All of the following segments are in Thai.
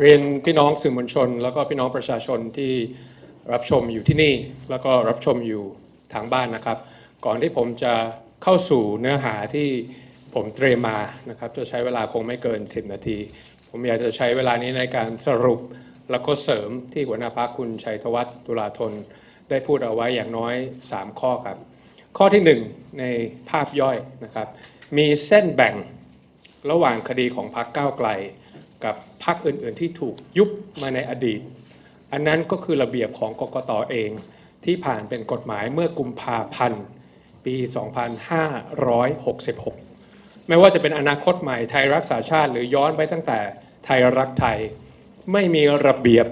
เรียนพี่น้องสื่อมวลชน แล้วก็พี่น้องประชาชนที่รับชมอยู่ที่นี่ แล้วก็รับชมอยู่ทางบ้านนะครับ ก่อนที่ผมจะเข้าสู่เนื้อหาที่ผมเตรียมมานะครับ จะใช้เวลาคงไม่เกิน 10 นาที ผมอยากจะใช้เวลานี้ในการสรุปแล้วก็เสริมที่หัวหน้าพักคุณชัยธวัฒน์ตุลาธน ได้พูดเอาไว้อย่างน้อย 3 ข้อครับ ข้อที่ 1 ในภาพย่อยนะครับ มีเส้นแบ่งระหว่างคดีของพรรคก้าวไกล กับพรรคอื่นๆ ที่ถูกยุบมาในอดีต อันนั้นก็คือระเบียบของกกตเองที่ผ่านเป็นกฎหมายเมื่อกุมภาพันธ์ปี 2566 ไม่ว่าจะเป็นอนาคตใหม่ไทยรักษาชาติหรือย้อนไปตั้งแต่ไทยรักไทย ไม่มีระเบียบ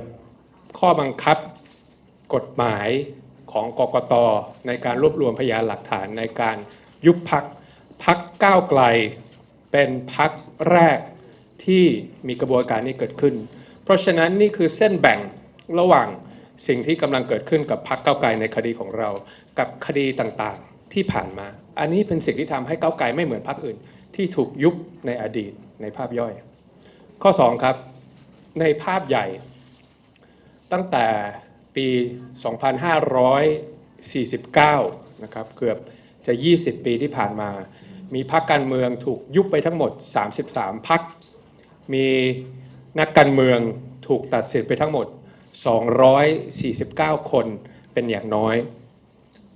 ข้อบังคับกฎหมายของกกตในการรวบรวมพยานหลักฐานในการยุบพักพักก้าวไกลเป็นพักแรก ที่มีกระบวนการนี้เกิดขึ้น เพราะฉะนั้นนี่คือเส้นแบ่งระหว่างสิ่งที่กำลังเกิดขึ้นกับพักก้าไกลในคดีของเรา กับคดีต่างๆที่ผ่านมา อันนี้เป็นสิ่งที่ทำให้เก้าไกลไม่เหมือนพักอื่น ที่ถูกยุบในอดีตในภาพย่อย ข้อ 2 ครับ ในภาพใหญ่ ตั้งแต่ปี 2549 นะครับ เกือบจะ 20 ปีที่ผ่านมา มีพรรคการเมืองถูกยุบไปทั้งหมด 33พรรค มีนักการเมืองถูกตัดสิทธิ์ไปทั้งหมด 249 คนเป็นอย่างน้อย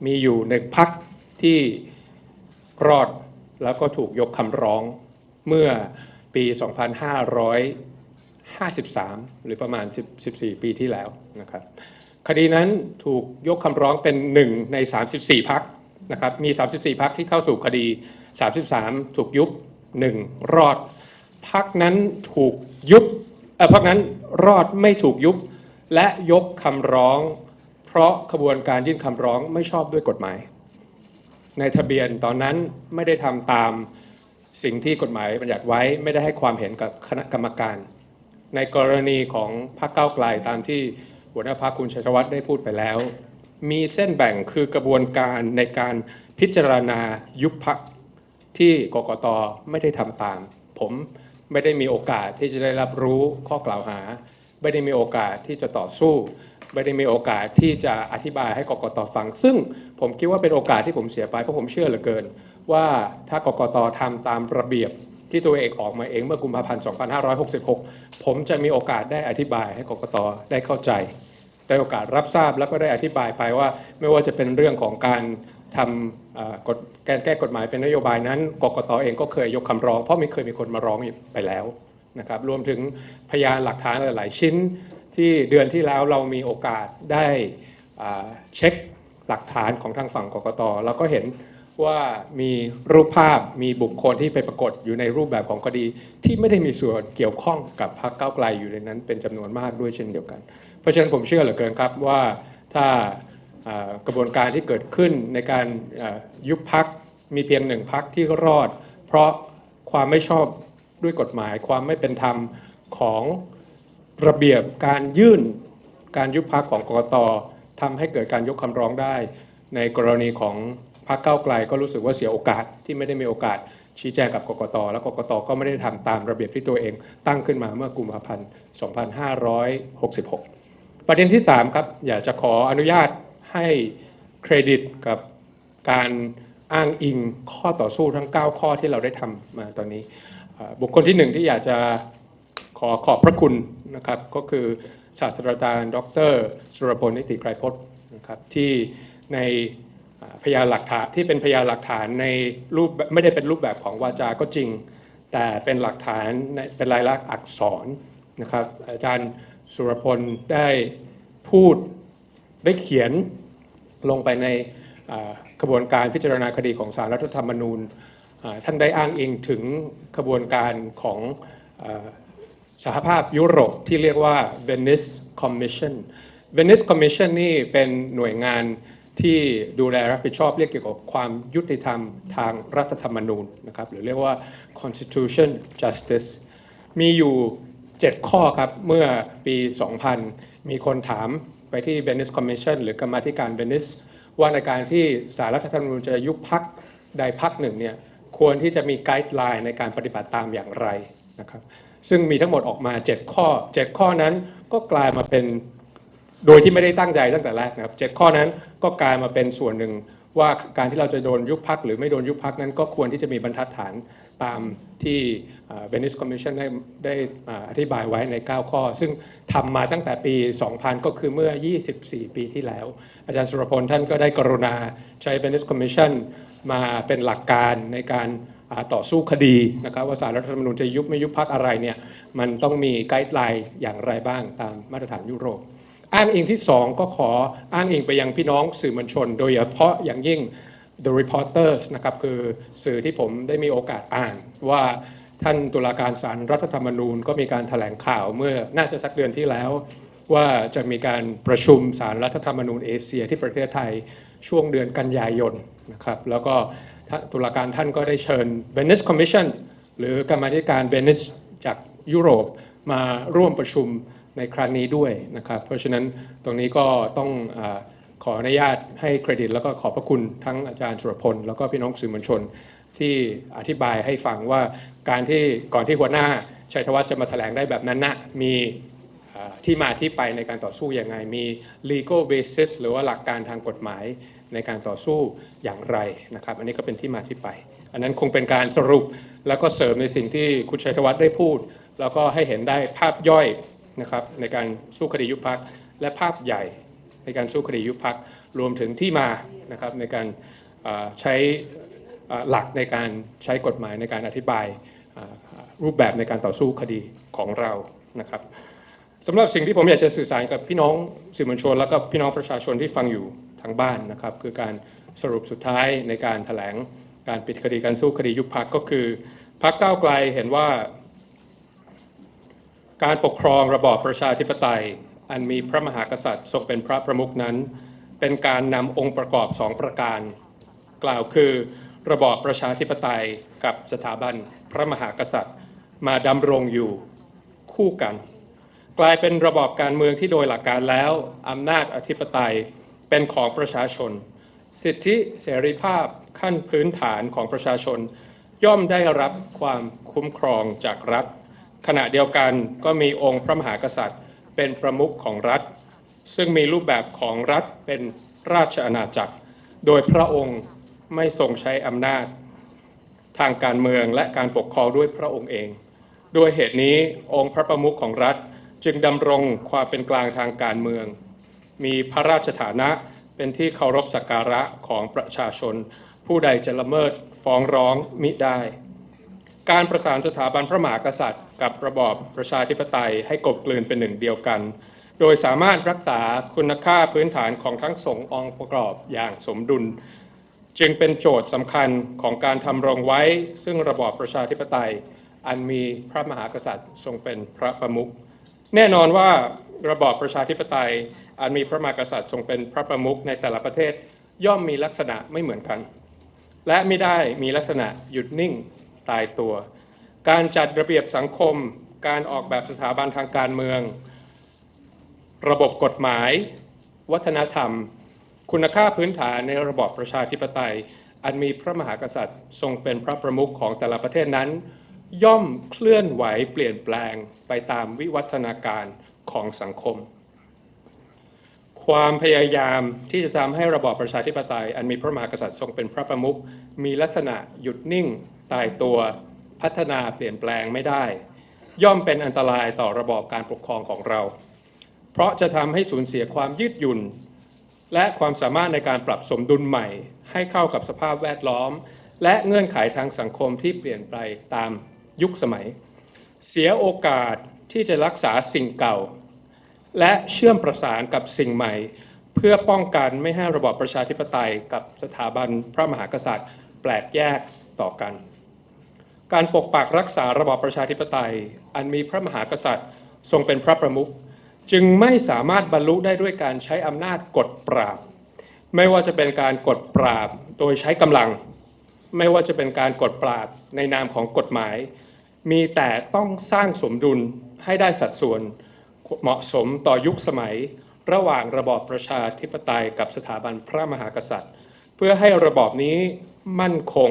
มีอยู่หนึ่งพรรคที่รอดแล้วก็ถูกยกคำร้องเมื่อปี 2553 หรือประมาณ 14 ปีที่แล้วนะครับ คดีนั้นถูกยกคำร้องเป็นหนึ่งใน 34 พักนะครับ มี 34 พักที่เข้าสู่คดี 33 ถูกยุบ 1 รอด พักนั้นถูกยุบเออพักนั้นรอดไม่ถูกยุบ และยกคำร้อง เพราะขบวนการยื่นคำร้องไม่ชอบด้วยกฎหมาย ในทะเบียนตอนนั้นไม่ได้ทำตามสิ่งที่กฎหมายบัญญัติไว้ไม่ได้ให้ความเห็นกับคณะกรรมการ ในกรณีของพรรคก้าวไกลตามที่หัวหน้าพรรคคุณชัยวัฒน์ได้พูดไปแล้ว มีเส้นแบ่งคือกระบวนการในการพิจารณายุบพักที่กกตไม่ได้ทำตาม ผม ไม่ได้มีโอกาสที่จะได้รับรู้ข้อกล่าวหา ไม่ได้มีโอกาสที่จะต่อสู้ ไม่ได้มีโอกาสที่จะอธิบายให้กกตฟัง ซึ่งผมคิดว่าเป็นโอกาสที่ผมเสียไปเพราะผมเชื่อเหลือเกิน ว่าถ้ากกตทำตามระเบียบที่ตัวเองออกมาเองเมื่อกุมภาพันธ์ 2566 ผมจะมีโอกาสได้อธิบายให้กกตได้เข้าใจได้โอกาสรับทราบแล้วก็ได้อธิบายไปว่า ไม่ว่าจะเป็นเรื่องของการ ทำกฎการแก้กฎหมายเป็นนโยบายนั้นกกตเองก็เคยยกคำร้อง เพราะไม่เคยมีคนมาร้องไปแล้วนะครับรวมถึงพยานหลักฐานหลาย ๆ ชิ้นที่เดือนที่แล้วเรามีโอกาสได้เช็คหลักฐานของทางฝั่งกกตเราก็เห็นว่ามีรูปภาพมีบุคคลที่ไปปรากฏอยู่ในรูปแบบของคดี ที่ไม่ได้มีส่วนเกี่ยวข้องกับพรรคก้าวไกลอยู่ในนั้นเป็นจำนวนมากด้วยเช่นเดียวกัน เพราะฉะนั้นผมเชื่อเหลือเกินครับว่าถ้า กระบวนการที่เกิดขึ้นในการยุบพักมีเพียงหนึ่งพักที่รอด เพราะความไม่ชอบด้วยกฎหมาย ความไม่เป็นธรรมของระเบียบการยื่นการยุบพักของกกตทำให้เกิดการยกคำร้องได้ ในกรณีของพรรคก้าวไกลก็รู้สึกว่าเสียโอกาสที่ไม่ได้มีโอกาสชี้แจงกับกกต แล้วกกตก็ไม่ได้ทำตามระเบียบที่ตัวเองตั้งขึ้นมาเมื่อกุมภาพันธ์ 2566 ประเด็นที่ 3 ครับ อยากจะขออนุญาต ให้เครดิตกับการอ้างอิงข้อต่อสู้ทั้ง 9 ข้อที่เราได้ทำมาตอนนี้ บุคคลที่หนึ่งที่อยากจะขอขอบพระคุณนะครับ ก็คือศาสตราจารย์ ดร สุรพลนิติไกรพจน์นะครับที่ในพยานหลักฐานที่เป็นพยานหลักฐานในรูปไม่ได้เป็นรูปแบบของวาจาก็จริง แต่เป็นหลักฐานในเป็นลายลักษณ์อักษรนะครับ อาจารย์สุรพลได้พูด ได้เขียนลงไปในกระบวนการพิจารณาคดีของสารรัฐธรรมนูญ ท่านได้อ้างอิงถึงกระบวนการของอสหภาพยุโรปที่เรียกว่า Venice Commission Venice Commission นี่เป็นหน่วยงานที่ดูแลรับผิดชอบเรียกเกี่ยวกับความยุติธรรมทางรัฐธรรมนูญนะครับหรือเรียกว่า Constitution Justice มีอยู่ 7 ข้อครับ เมื่อปี 2000 มีคนถาม ไปที่ Venice Commission หรือกรรมาธิการเ e นิสว่าในการที่สารรัฐธรรมนูญจะยุบพักใดพักหนึ่งเนี่ยควรที่จะมีไกด์ไลน์ในการปฏิบัติตามอย่างไรนะครับซึ่งมีทั้งหมดออกมา 7 ข้อ 7 ข้อนั้นก็กลายมาเป็นโดยที่ไม่ได้ตั้งใจตั้งแต่แรกนะครับเจ็ดข้อนั้นก็กลายมาเป็นส่วนหนึ่ง ว่าการที่เราจะโดนยุบพักหรือไม่โดนยุบพักนั้นก็ควรที่จะมีบรรทัดฐานตามที่เวนิสคอมมิชชั่นได้ได้อธิบายไว้ใน 9 ข้อ ซึ่งทำมาตั้งแต่ปี 2000 ก็คือเมื่อ 24 ปีที่แล้ว อาจารย์สุรพลท่านก็ได้กรุณาใช้เวนิสคอมมิชชั่นมาเป็นหลักการในการต่อสู้คดีนะครับว่าสารรัฐธรรมนูญจะยุบไม่ยุบพักอะไรเนี่ยมันต้องมีไกด์ไลน์อย่างไรบ้างตามมาตรฐานยุโรป อ้างอิงที่2ก็ขออ้างอิงไปยังพี่น้องสื่อมวลชน โดยเฉพาะอย่างยิ่ง The Reporters นะครับคือสื่อที่ผมได้มีโอกาสอ่าน ว่าท่านตุลาการศาลรรัฐธรรมนูญก็มีการถแถลงข่าวเมื่อน่าจะสักเดือนที่แล้ว ว่าจะมีการประชุมศาลรรัฐธรรมนูญเอเชียที่ประเทศไทยช่วงเดือนกันยายนนะครับแล้วก็ตุลาการท่านก็ได้เชิญ Venice Commission หรือกรรมาธิการเ e นิสจากยุโรปมาร่วมประชุม ในครั้งนี้ด้วยนะครับ เพราะฉะนั้นตรงนี้ก็ต้องอขออนุญาตให้เครดิต แล้วก็ขอบพระคุณทั้งอาจารย์สุรพล แล้วก็พี่น้องสื่อมวลชน ที่อธิบายให้ฟังว่าการที่ก่อนที่หัวหน้าชัยธวัฒน์จะมาแถลงได้แบบนั้นนะมีที่มาที่ไปในการต่อสู้อย่างไง มี legal basis หรือว่าหลักการทางกฎหมายในการต่อสู้อย่างไรนะครับ อันนี้ก็เป็นที่มาที่ไป อันนั้นคงเป็นการสรุปแล้วก็เสริมในสิ่งที่คุณชัยธวัฒน์ได้พูด แล้วก็ให้เห็นได้ภาพย่อย นะครับในการสู้คดียุบพักและภาพใหญ่ในการสู้คดียุบพักรวมถึงที่มานะครับในการใช้หลักในการใช้กฎหมายในการอธิบายรูปแบบในการต่อสู้คดีของเรานะครับสำหรับสิ่งที่ผมอยากจะสื่อสารกับพี่น้องสื่อมวลชน แล้วก็พี่น้องประชาชนที่ฟังอยู่ทางบ้านนะครับ คือการสรุปสุดท้ายในการถแถลงการปิดคดีการสู้คดียุบพักก็คือพักก้าไกลเห็นว่า การปกครองระบอบประชาธิปไตย อันมีพระมหากษัตริย์ทรงเป็นพระประมุขนั้น เป็นการนำองค์ประกอบสองประการ กล่าวคือ ระบอบประชาธิปไตยกับสถาบันพระมหากษัตริย์มาดำรงอยู่คู่กัน กลายเป็นระบอบการเมืองที่โดยหลักการแล้วอำนาจอธิปไตยเป็นของประชาชน สิทธิเสรีภาพขั้นพื้นฐานของประชาชน ย่อมได้รับความคุ้มครองจากรัฐ ขณะเดียวกันก็มีองค์พระมหากษัตริย์ เป็นประมุขของรัฐ ซึ่งมีรูปแบบของรัฐเป็นราชอาณาจักร โดยพระองค์ไม่ทรงใช้อำนาจ ทางการเมืองและการปกครองด้วยพระองค์เอง ด้วยเหตุนี้องค์พระประมุขของรัฐจึงดำรงความเป็นกลางทางการเมือง มีพระราชฐานะเป็นที่เคารพสักการะของประชาชน ผู้ใดจะละเมิดฟ้องร้องมิได้ การประสานสถาบันพระมหากษัตริย์ กับระบอบประชาธิปไตยให้กลบกลืนเป็นหนึ่งเดียวกัน โดยสามารถรักษาคุณค่าพื้นฐานของทั้งสององค์ประกอบอย่างสมดุล จึงเป็นโจทย์สำคัญของการทำรงไว้ ซึ่งระบอบประชาธิปไตย อันมีพระมหากษัตริย์ทรงเป็นพระประมุขแน่นอนว่าระบอบประชาธิปไตย อันมีพระมหากษัตริย์ทรงเป็นพระประมุขในแต่ละประเทศย่อมมีลักษณะไม่เหมือนกัน และไม่ได้มีลักษณะหยุดนิ่งตายตัว การจัดระเบียบสังคม การออกแบบสถาบันทางการเมือง ระบบกฎหมาย วัฒนธรรม คุณค่าพื้นฐานในระบอบประชาธิปไตย อันมีพระมหากษัตริย์ทรงเป็นพระประมุขของแต่ละประเทศนั้น ย่อมเคลื่อนไหวเปลี่ยนแปลงไปตามวิวัฒนาการของสังคม ความพยายามที่จะทำให้ระบอบประชาธิปไตย อันมีพระมหากษัตริย์ทรงเป็นพระประมุขมีลักษณะหยุดนิ่งตายตัว พัฒนาเปลี่ยนแปลงไม่ได้ ย่อมเป็นอันตรายต่อระบอบการปกครองของเรา เพราะจะทำให้สูญเสียความยืดหยุ่น และความสามารถในการปรับสมดุลใหม่ ให้เข้ากับสภาพแวดล้อม และเงื่อนไขทางสังคมที่เปลี่ยนไปตามยุคสมัย เสียโอกาสที่จะรักษาสิ่งเก่า และเชื่อมประสานกับสิ่งใหม่ เพื่อป้องกันไม่ให้ระบอบประชาธิปไตยกับสถาบันพระมหากษัตริย์ แปลกแยกต่อกัน การปกปักรักษาระบอบประชาธิปไตย อันมีพระมหากษัตริย์ ทรงเป็นพระประมุขจึงไม่สามารถบรรลุได้ด้วยการใช้อำนาจกดปราบ ไม่ว่าจะเป็นการกดปราบโดยใช้กำลัง ไม่ว่าจะเป็นการกดปราบในนามของกฎหมาย มีแต่ต้องสร้างสมดุลให้ได้สัดส่วนเหมาะสมต่อยุคสมัย ระหว่างระบอบประชาธิปไตยกับสถาบันพระมหากษัตริย์ เพื่อให้ระบอบนี้มั่นคง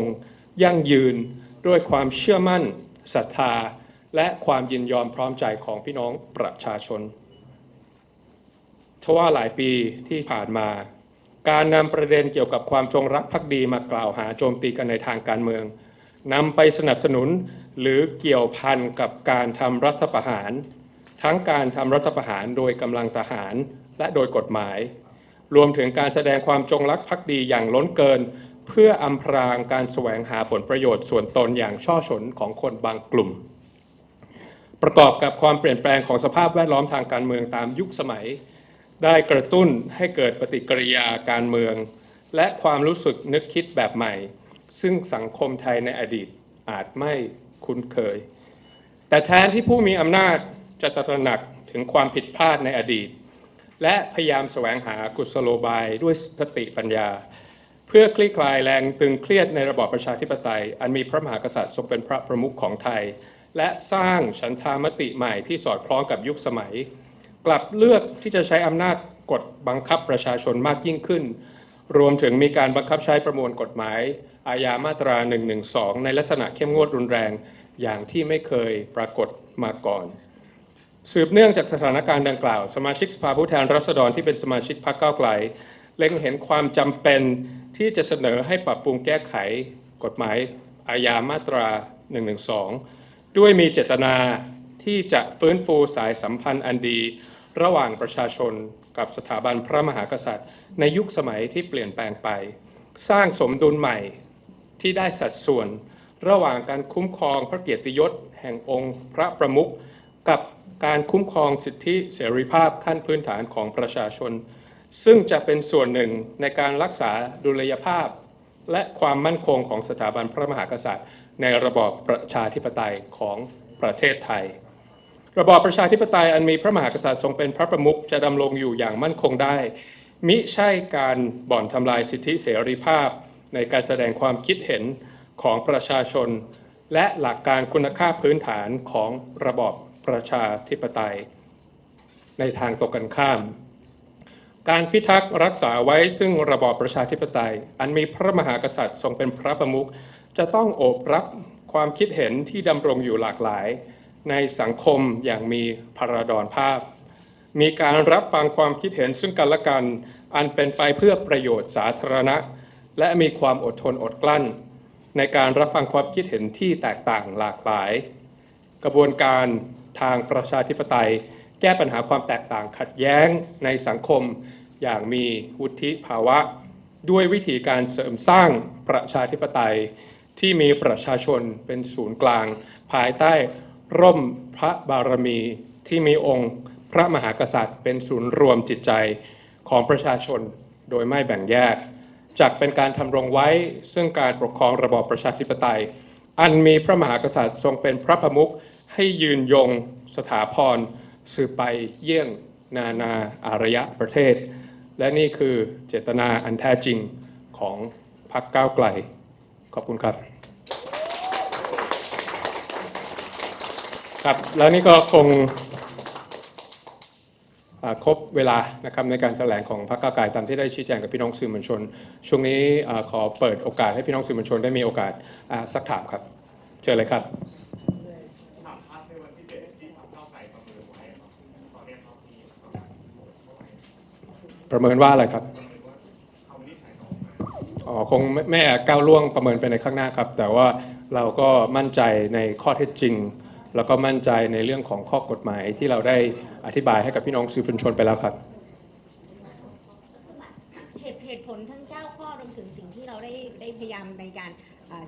ยั่งยืน ด้วยความเชื่อมั่นศรัทธา และความยินยอมพร้อมใจของพี่น้องประชาชนทว่าหลายปีที่ผ่านมา การนำประเด็นเกี่ยวกับความจงรักภักดีมากล่าวหาโจมตีกันในทางการเมืองนำไปสนับสนุนหรือเกี่ยวพันกับการทำรัฐประหาร ทั้งการทำรัฐประหารโดยกำลังทหารและโดยกฎหมาย รวมถึงการแสดงความจงรักภักดีอย่างล้นเกิน เพื่ออำพรางการแสวงหาผลประโยชน์ส่วนตนอย่างช่อฉนของคนบางกลุ่ม ประกอบกับความเปลี่ยนแปลงของสภาพแวดล้อมทางการเมืองตามยุคสมัย ได้กระตุ้นให้เกิดปฏิกิริยาการเมือง และความรู้สึกนึกคิดแบบใหม่ ซึ่งสังคมไทยในอดีตอาจไม่คุ้นเคย แต่แทนที่ผู้มีอำนาจจะตระหนักถึงความผิดพลาดในอดีต และพยายามแสวงหากุศโลบายด้วยสติปัญญา พื่อคลี่คลายแรงตึงเครียดในระบอบประชาธิปไตย อันมีพระมหากษัตริย์ทรงเป็นพระประมุขของไทย และสร้างฉันทามติใหม่ที่สอดคล้องกับยุคสมัย กลับเลือกที่จะใช้อำนาจกดบังคับประชาชนมากยิ่งขึ้น รวมถึงมีการบังคับใช้ประมวลกฎหมาย อาญามาตรา 112 ในลักษณะเข้มงวดรุนแรงอย่างที่ไม่เคยปรากฏมาก่อน สืบเนื่องจากสถานการณ์ดังกล่าว สมาชิกสภาผู้แทนราษฎรที่เป็นสมาชิกพรรคก้าวไกลเล็งเห็นความจำเป็น ที่จะเสนอให้ปรับปรุงแก้ไขกฎหมายอาญามาตรา 112 ด้วยมีเจตนาที่จะฟื้นฟูสายสัมพันธ์อันดี ระหว่างประชาชนกับสถาบันพระมหากษัตริย์ ในยุคสมัยที่เปลี่ยนแปลงไป สร้างสมดุลใหม่ที่ได้สัดส่วน ระหว่างการคุ้มครองพระเกียรติยศแห่งองค์พระประมุขกับการคุ้มครองสิทธิเสรีภาพขั้นพื้นฐานของประชาชน ซึ่งจะเป็นส่วนหนึ่งในการรักษาดุลยภาพ และความมั่นคงของสถาบันพระมหากษัตริย์ ในระบอบประชาธิปไตยของประเทศไทย ระบอบประชาธิปไตยอันมีพระมหากษัตริย์ทรงเป็นพระประมุขจะดำรงอยู่อย่างมั่นคงได้ มิใช่การบ่อนทำลายสิทธิเสรีภาพ ในการแสดงความคิดเห็นของประชาชน และหลักการคุณค่าพื้นฐานของระบอบประชาธิปไตย ในทางตรงกันข้าม การพิทักษ์รักษาไว้ซึ่งระบอบประชาธิปไตย อันมีพระมหากษัตริย์ทรงเป็นพระประมุขจะต้องโอบรับความคิดเห็นที่ดำรงอยู่หลากหลาย ในสังคมอย่างมีพราดอนภาพ มีการรับฟังความคิดเห็นซึ่งกันและกัน อันเป็นไปเพื่อประโยชน์สาธารณะ และมีความอดทนอดกลั้น ในการรับฟังความคิดเห็นที่แตกต่างหลากหลาย กระบวนการทางประชาธิปไตย ก้ปัญหาความแตกต่างขัดแย้งในสังคมอย่างมีวุฒิภาวะ ด้วยวิธีการเสริมสร้างประชาธิปไตย ที่มีประชาชนเป็นศูนย์กลาง ภายใต้ร่มพระบารมีที่มีองค์พระมหากษัตริย์เป็นศูนย์รวมจิตใจของประชาชนโดยไม่แบ่งแยกจักเป็นการทำรงไว้ซึ่งการปกครองระบอบประชาธิปไตย อันมีพระมหากษัตริย์ทรงเป็นพระประมุขให้ยืนยงสถาพร สืบไปเยี่ยงนานาอารยะประเทศ และนี่คือเจตนาอันแท้จริงของพรรคก้าวไกล ขอบคุณครับ ครับ แล้วนี่ก็คงครบเวลานะครับในการแถลงของพรรคก้าวไกลตามที่ได้ชี้แจงกับพี่น้องสื่อมวลชน ช่วงนี้ขอเปิดโอกาสให้พี่น้องสื่อมวลชนได้มีโอกาสสักถามครับ เชิญเลยครับ ประเมินว่าอะไรครับอ๋อคงไม่ไม่อาจก้าวล่วงประเมินไปในข้างหน้าครับ แต่ว่าเราก็มั่นใจในข้อเท็จจริง แล้วก็มั่นใจในเรื่องของข้อกฎหมายที่เราได้อธิบายให้กับพี่น้องสื่อมวลชนไปแล้วครับเหตุเหตุผลทั้งเจ้าข้อรวมถึงสิ่งที่เราได้ได้พยายามในการ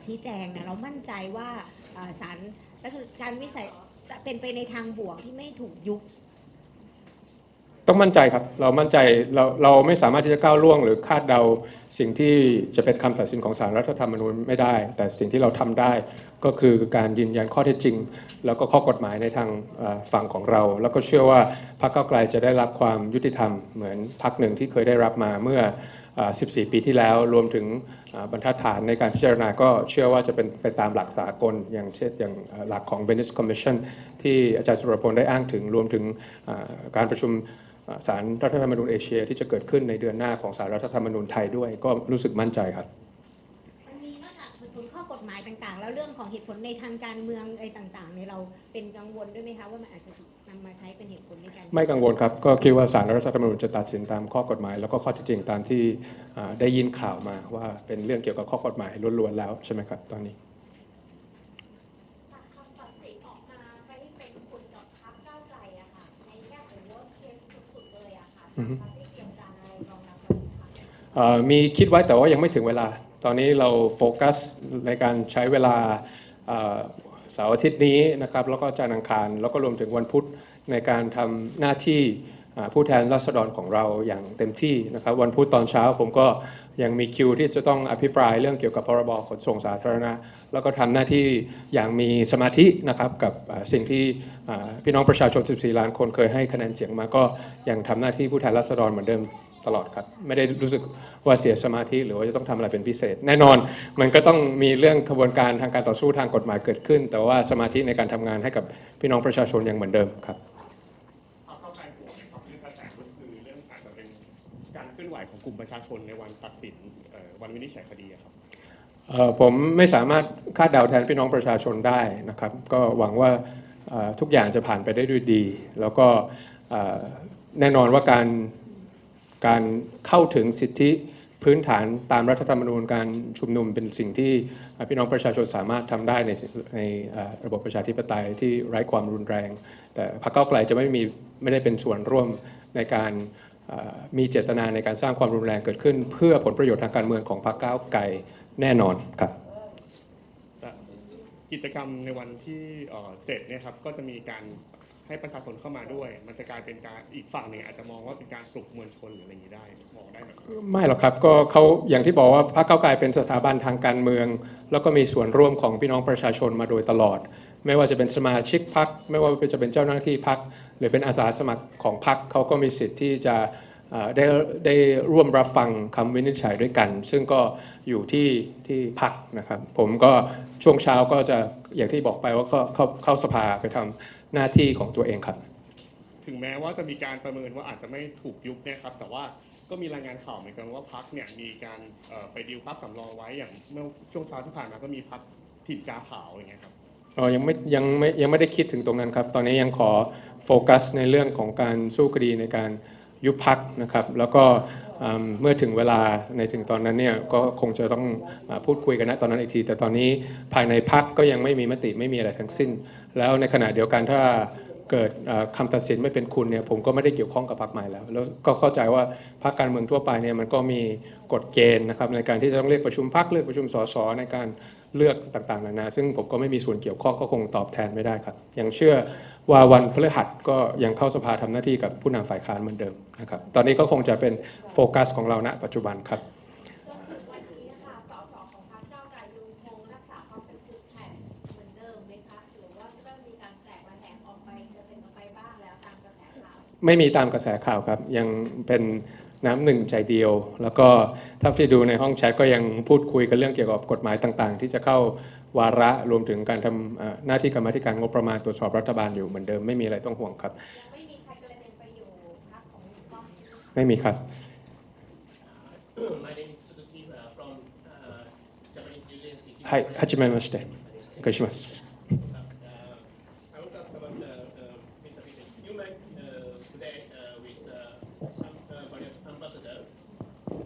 ชี้แจงนะเรามั่นใจว่าเอ่อศาลและการวิสัยจะเป็นไปในทางบวกที่ไม่ถูกยุบ ต้องมั่นใจครับ เรามั่นใจเราเราไม่สามารถที่จะก้าวล่วง หรือคาดเดาสิ่งที่จะเป็นคำตัดสินของศาลรัฐธรรมนูญไม่ได้ แต่สิ่งที่เราทำได้ก็คือการยืนยันข้อเท็จจริง แล้วก็ข้อกฎหมายในทางฝั่งของเรา แล้วก็เชื่อว่าพรรคก้าวไกลจะได้รับความยุติธรรมเหมือนพรรคหนึ่งที่เคยได้รับมาเมื่ออ14 ปีที่แล้วรวมถึงบรรทัดฐานในการพิจารณาก็เชื่อว่าจะเป็นไปตามหลักสากล อย่างเช่นอย่างหลักของ Venice Commission ที่อาจารย์สุรพลได้อ้างถึงรวมถึงการประชุม อ่าศาลรัฐธรรมนูญเอเชียที่จะเกิดขึ้นในเดือนหน้าของศาลรัฐธรรมนูญไทยด้วย ก็รู้สึกมั่นใจครับมันมีนอกจากเหตุผลข้อกฎหมายต่างๆ แล้วเรื่องของเหตุผลในทางการเมืองอะไรต่างๆเนี่ยเราเป็นกังวลด้วยไหมคะว่ามันอาจจะถูกนำมาใช้เป็นเหตุผลในการไม่กังวลครับ ก็คิดว่าสารรัฐธรรมนูญจะตัดสินตามข้อกฎหมาย แล้วก็ข้อเท็จจริงตามที่อ่าได้ยินข่าวมาว่าเป็นเรื่องเกี่ยวกับข้อกฎหมายล้วนๆแล้วใช่ไหมครับตอนนี้ มีคิดไว้แต่ว่ายังไม่ถึงเวลา ตอนนี้เราโฟกัสในการใช้เวลาเสาร์อาทิตย์นี้นะครับ แล้วก็จันทร์อังคาร แล้วก็รวมถึงวันพุธในการทำหน้าที่ผู้แทนราษฎรของเราอย่างเต็มที่นะครับ วันพุธตอนเช้าผมก็ยังมีคิวที่จะต้องอภิปรายเรื่องเกี่ยวกับพรบขนส่งสาธารณะ แล้วก็ทำหน้าที่อย่างมีสมาธินะครับกับสิ่งที่พี่น้องประชาชน 14 ล้านคนเคยให้คะแนนเสียงมาก็ยังทำหน้าที่ผู้แทนราษฎรเหมือนเดิมตลอดครับ ไม่ได้รู้สึกว่าเสียสมาธิหรือว่าจะต้องทำอะไรเป็นพิเศษ แน่นอนมันก็ต้องมีเรื่องกระบวนการทางการต่อสู้ทางกฎหมายเกิดขึ้น แต่ว่าสมาธิในการทำงานให้กับพี่น้องประชาชนยังเหมือนเดิมครับการเรื่องกระแสก็คือเรื่องอาจการเคลื่อนไหวของกลุ่มประชาชนในวันตัดสินวันวินิจฉัยคดีครับ ผมไม่สามารถคาดเดาแทนพี่น้องประชาชนได้นะครับ ก็หวังว่าทุกอย่างจะผ่านไปได้ด้วยดี แล้วก็แน่นอนว่าการการเข้าถึงสิทธิพื้นฐานตามรัฐธรรมนูญการชุมนุมเป็นสิ่งที่พี่น้องประชาชนสามารถทำได้ในในระบบประชาธิปไตยที่ไร้ความรุนแรง แต่พรรคเก้าไกลจะไม่มีไม่ได้เป็นส่วนร่วมในการมีเจตนาในการสร้างความรุนแรงเกิดขึ้น เพื่อผลประโยชน์ทางการเมืองของพรรคก้าวไกล แน่นอนครับแต่กิจกรรมในวันที่เอ่อเสร็จเนี่ยครับก็จะมีการให้ประชาชนเข้ามาด้วย มันจะกลายเป็นการอีกฝั่งหนึ่งอาจจะมองว่าเป็นการปลุกมวลชนหรืออะไรอย่างนี้ได้มองได้ไหมครับไม่หรอกครับก็เขาอย่างที่บอกว่าพรรคเก้าวไกลเป็นสถาบันทางการเมือง แล้วก็มีส่วนร่วมของพี่น้องประชาชนมาโดยตลอด ไม่ว่าจะเป็นสมาชิกพรรคไม่ว่าจะเป็นเจ้าหน้าที่พรรคหรือเป็นอาสาสมัครของพรรคเขาก็มีสิทธิ์ที่จะเอ่อ ได้ได้ร่วมรับฟังคำวินิจฉัยด้วยกัน ซึ่งก็อยู่ที่ที่พรรคนะครับ ผมก็ช่วงเช้าก็จะอย่างที่บอกไปว่าก็เข้าเข้าสภาไปทำหน้าที่ของตัวเองครับ ถึงแม้ว่าจะมีการประเมินว่าอาจจะไม่ถูกยุบเนี่ยครับ แต่ว่าก็มีรายงานข่าวเหมือนกันว่าพักเนี่ยมีการเอ่อไปดีลพักสำรองไว้อย่างเมื่อช่วงเช้าที่ผ่านมาก็มีพักถิ่นกาขาวอย่างเงี้ยครับเออยังไม่ยังไม่ยังไม่ได้คิดถึงตรงนั้นครับ ตอนนี้ยังขอโฟกัสในเรื่องของการสู้คดีในการ ยุบพักนะครับ แล้วก็เมื่อถึงเวลาในถึงตอนนั้นเนี่ยก็คงจะต้องพูดคุยกันนะตอนนั้นอีกที แต่ตอนนี้ภายในพักก็ยังไม่มีมติไม่มีอะไรทั้งสิ้น แล้วในขณะเดียวกันถ้าเกิดเอ่อคำตัดสินไม่เป็นคุณเนี่ยผมก็ไม่ได้เกี่ยวข้องกับพรรคใหม่แล้ว แล้วก็เข้าใจว่าพรรคการเมืองทั่วไปเนี่ยมันก็มีกฎเกณฑ์นะครับในการที่จะต้องเรียกประชุมพรรคเรียกประชุมสสในการ เลือกต่างๆนานาซึ่งผมก็ไม่มีส่วนเกี่ยวข้องก็คงตอบแทนไม่ได้ครับ ยังเชื่อว่าวันพฤหัสก็ยังเข้าสภาทำหน้าที่กับผู้นำฝ่ายค้านเหมือนเดิมนะครับ ตอนนี้ก็คงจะเป็นโฟกัสของเราณปัจจุบันครับจนถึงวันนี้ค่ะสสของพรรคก้าวไกลยังคงรักษาความเป็นจุดแข็งเหมือนเดิมไหมคะหรือว่าเริ่มมีการแตกระแหงออกไปจะเป็นออกไปบ้างแล้วตามกระแสข่าวไม่มีตามกระแสข่าวครับ ยังเป็น น้ำหนึ่งใจเดียว แล้วก็ถ้าที่ดูในห้องแชทก็ยังพูดคุยกันเรื่องเกี่ยวกับกฎหมายต่างๆ ที่จะเข้าวาระรวมถึงการทำเอ่อหน้าที่กรรมาธิการงบประมาณตรวจสอบรัฐบาลอยู่เหมือนเดิมไม่มีอะไรต้องห่วงครับ ยังไม่มีใครกระเด็นไปอยู่พรรคของลุงป้อม ไม่มีครับ My name is Suzuki uh, from uh, Japanese Julian City. はいはじめましてお願いします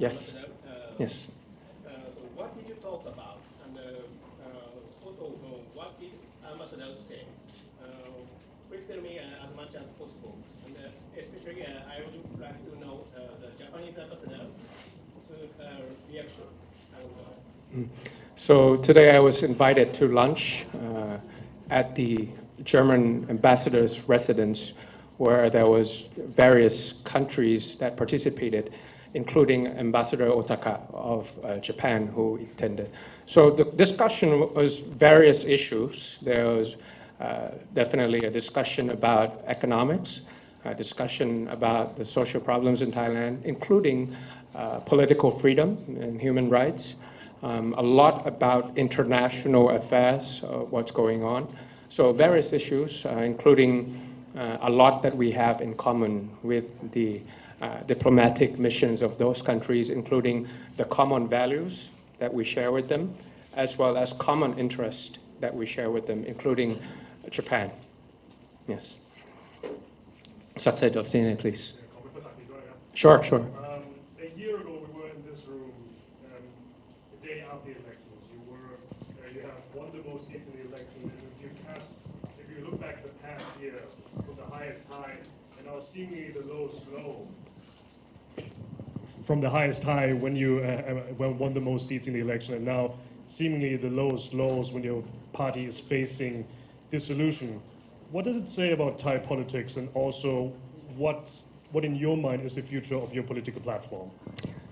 Yes. Yes so what did you talk about? And uh, also, uh, what did ambassadors say? Uh, please tell me as much as possible. And especially, I would like to know the Japanese ambassador to, uh, reaction. Know. So today I was invited to lunch uh, at the German ambassador's residence, where there was various countries that participated, including Ambassador Otaka of uh, Japan, who attended. So the discussion was various issues. There was uh, definitely a discussion about economics, a discussion about the social problems in Thailand, including uh, political freedom and human rights um, a lot about international affairs, uh, what's going on. So various issues, uh, including uh, a lot that we have in common with the uh, diplomatic missions of those countries, including the common values that we share with them, as well as common interests that we share with them, including Japan. Yes. Saksay Dobsine, please. Sure, sure. Um, a year ago, we were in this room um, the day after the elections. You were, uh, you have won the most seats in the election, and if you look back the past year, from the highest high and now me the lowest low, from the highest high when you uh, uh, won the most seats in the election, and now seemingly the lowest lows when your party is facing dissolution. What does it say about Thai politics, and also what what in your mind is the future of your political platform?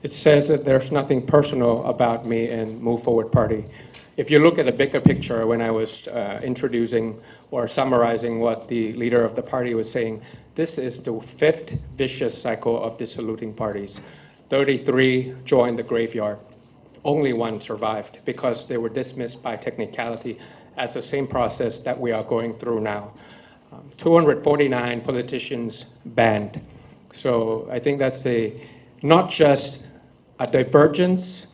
It says that there's nothing personal about me and Move Forward Party. If you look at the bigger picture, when I was uh, introducing or summarizing what the leader of the party was saying, this is the fifth vicious cycle of dissoluting parties. 33 joined the graveyard. Only one survived because they were dismissed by technicality as the same process that we are going through now. Um, 249 politicians banned. So I think that's a, not just a divergence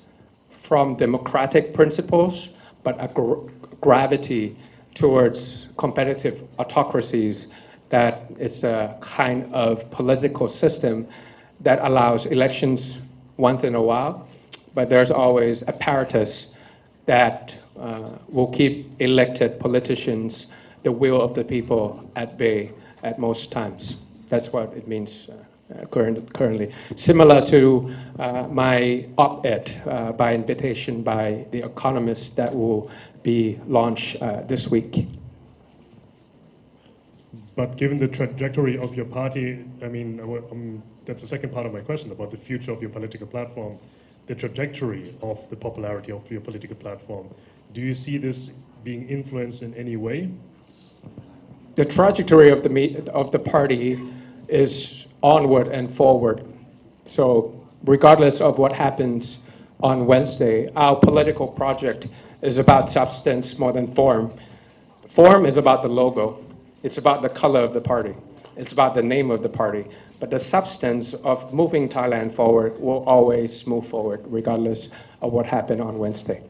from democratic principles, but a gr- gravity towards competitive autocracies that is a kind of political system that allows elections once in a while, but there's always apparatus that uh, will keep elected politicians, the will of the people at bay at most times. That's what it means uh, current, currently. Similar to uh, my op-ed uh, by invitation by The Economist that will be launched uh, this week. But given the trajectory of your party, I mean, um, that's the second part of my question about the future of your political platform, the trajectory of the popularity of your political platform. Do you see this being influenced in any way? the trajectory of the of the party is onward and forward. So regardless of what happens on Wednesday, our political project is about substance more than form. Form is about the logo. It's about the color of the party. It's about the name of the party. But the substance of moving Thailand forward will always move forward, regardless of what happened on Wednesday.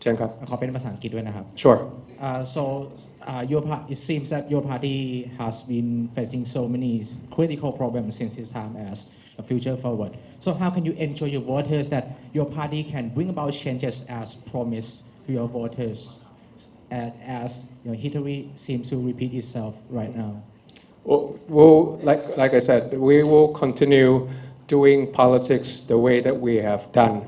เชิญครับ ขอเป็นภาษาอังกฤษด้วยนะครับ Sure. Uh, so uh, your par- it seems that your party has been facing so many critical problems since its time as a future forward. So how can you ensure your voters that your party can bring about changes as promised to your voters, As, as you know, history seems to repeat itself right now? Well, we'll, like, like I said, we will continue doing politics the way that we have done